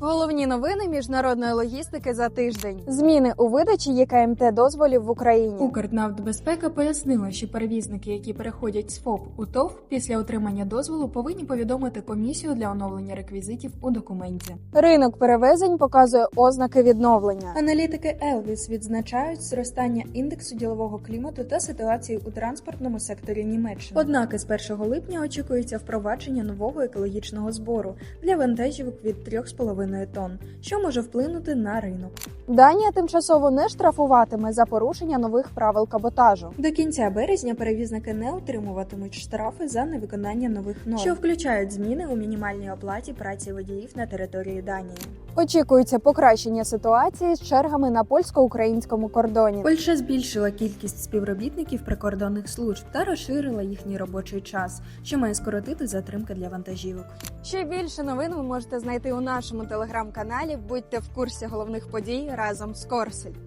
Головні новини міжнародної логістики за тиждень. Зміни у видачі ЄКМТ дозволів в Україні. Укрнафтбезпека пояснила, що перевізники, які переходять з ФОП у ТОВ після отримання дозволу, повинні повідомити комісію для оновлення реквізитів у документі. Ринок перевезень показує ознаки відновлення. Аналітики Елвіс відзначають зростання індексу ділового клімату та ситуації у транспортному секторі Німеччини. Однак із 1 липня очікується впровадження нового екологічного збору для вантажівок від 3,5 тонн, що може вплинути на ринок. Данія тимчасово не штрафуватиме за порушення нових правил каботажу. До кінця березня перевізники не отримуватимуть штрафи за невиконання нових норм, що включають зміни у мінімальній оплаті праці водіїв на території Данії. Очікується покращення ситуації з чергами на польсько-українському кордоні. Польща збільшила кількість співробітників прикордонних служб та розширила їхній робочий час, що має скоротити затримки для вантажівок. Ще більше новин ви можете знайти у нашому телеграм-каналі. Будьте в курсі головних подій разом з Корсель.